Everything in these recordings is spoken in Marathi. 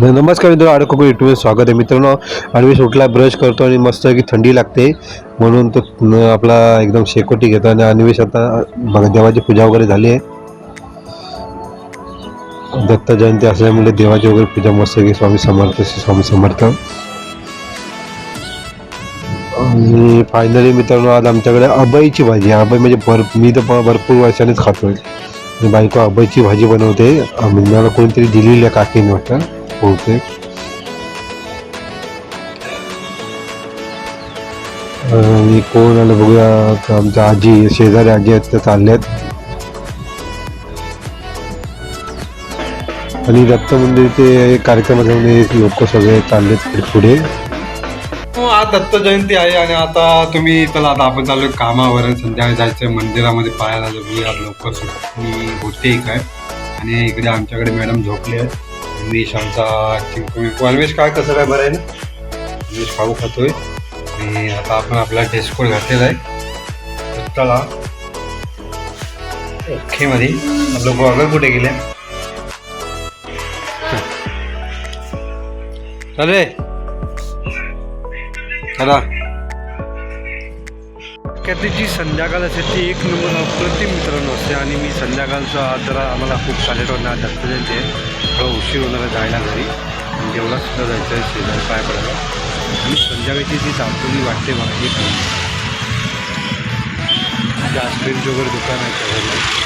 नमस्कार मित्रांनो अडकोको युट्यूबवर स्वागत आहे. मित्रांनो अडवीस उठला ब्रश करतो आणि मस्त की थंडी लागते. म्हणून तो आपला एकदम शेकोटी घेतो आणि अनिवेश आता बघा देवाची पूजा वगैरे झाली आहे. दत्त जयंती असल्यामुळे देवाची वगैरे पूजा मस्त की स्वामी समर्थ स्वामी समर्थ. आणि फायनली मित्रांनो आज आमच्याकडे अबईची भाजी आहे. म्हणजे भर मी तर भरपूर वर्षानेच खातोय. बायको अबईची भाजी बनवते. म्हणजे मला कोणीतरी दिलेली आहे काकीने वाटतं. बहुतेक आणि कोण आलं बघूया आमच्या आजी शेजारी आजी आहेत त्या चालल्यात आणि दत्त मंदिर ते कार्यक्रमामध्ये लोक सगळे चाललेत पुढे आज दत्त जयंती आहे आणि आता तुम्ही चला आता आपण चालू कामावर संध्याकाळी जायचं मंदिरामध्ये पायाला जाऊया लवकर सुट्टी होते काय आणि इकडे आमच्याकडे मॅडम झोपले आहेत मी आमचा चिंकू काय कसं काय बरं आहे ना? खाऊ खातोय. आणि आता आपण आपला ड्रेस कोड घातलेला आहे. चला ओके मध्ये. आपलं गॉगल कुठे गेले? चालेल चला. जी संध्याकाळ असते ती एक नंबर अप्रतिम मित्रांनो असते. आणि मी संध्याकाळचा आज जरा आम्हाला खूप चालेल होणार जास्त जयंती आहे. थोडा उशीर होणार जायला घरी. आणि जेवढा सुद्धा जायचं आहे शेजारी पाय पडायला. आणि संध्याकाळची जी चालतोली वाटते मला एक नंबर. वगैरे दुकान आहे त्याच्यामध्ये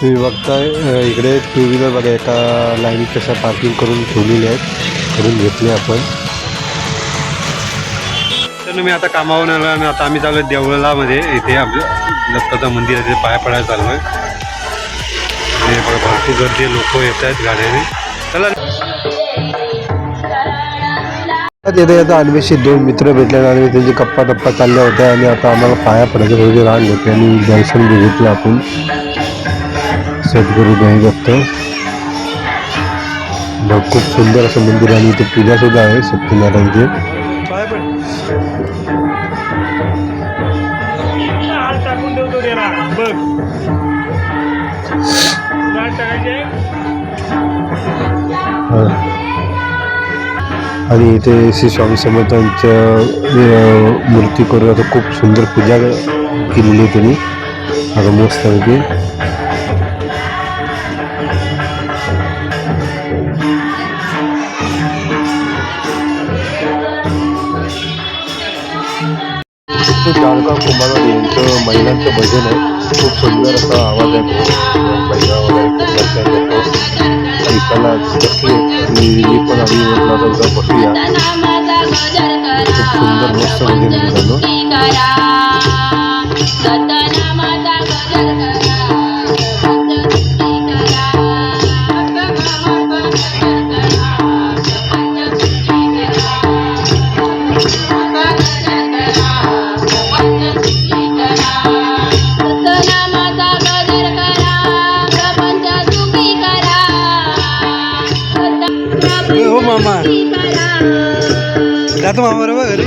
तुम्ही बघताय इकडे टू व्हीलर बघा एका लाईनीत कशा पार्किंग करून ठेवलेल्या आहेत. करून घेतले आपण. तर मी आता कामावून आलो आणि आता आम्ही चालू देवळामध्ये. इथे आमचं दत्ताचं मंदिर आहे तिथे पाया पडायला चालू आहे आणि भरपूर गर्दी लोक येत आहेत गाड्याने चला. येता येता अन्वेषी दोन मित्र भेटले आणि त्यांची गप्पा टप्पा चालल्या होत्या आणि आता आम्हाला पाया पडायचं थोडी रांग होते आणि दर्शन बी घेतलं आपण. सद्गुरू गाई दत्त खूप सुंदर असं मंदिर आणि इथे पूजा सुद्धा आहे सत्यनारायणची पाया पड हात टाकून ठेवतो रे रा बघ. हात टाकायचे. हो. आणि इथे श्री स्वामी समर्थांच्या मूर्ती करून आता खूप सुंदर पूजा केलेली आहे त्यांनी. आता मस्त आहे ते जाळगाव यांचं महिलांचं भजन आहे. खूप सुंदर असा आवाज आहे. महिला वगैरे ऐकायला बसले. आणि मी पण आम्ही म्हटलं बसूया. खूप सुंदर मस्त म्हणजे भजन झालं. जातो मामा बरोबर घरी?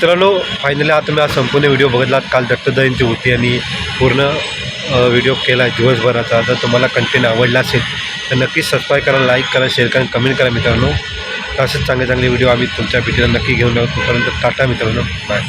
मित्रांनो फायनली आता मी हा संपूर्ण व्हिडिओ बघितलात. काल दत्त जयंती होती आणि पूर्ण व्हिडिओ केला आहे दिवसभराचा. जर तुम्हाला कंटेंट आवडला असेल तर नक्कीच सबस्क्राईब करा लाईक करा शेअर करा कमेंट करा मित्रांनो. तसेच असेच चांगले चांगले व्हिडिओ आम्ही तुमच्या भेटीला नक्की घेऊन येऊ तोपर्यंत टाटा मित्रांनो. बाय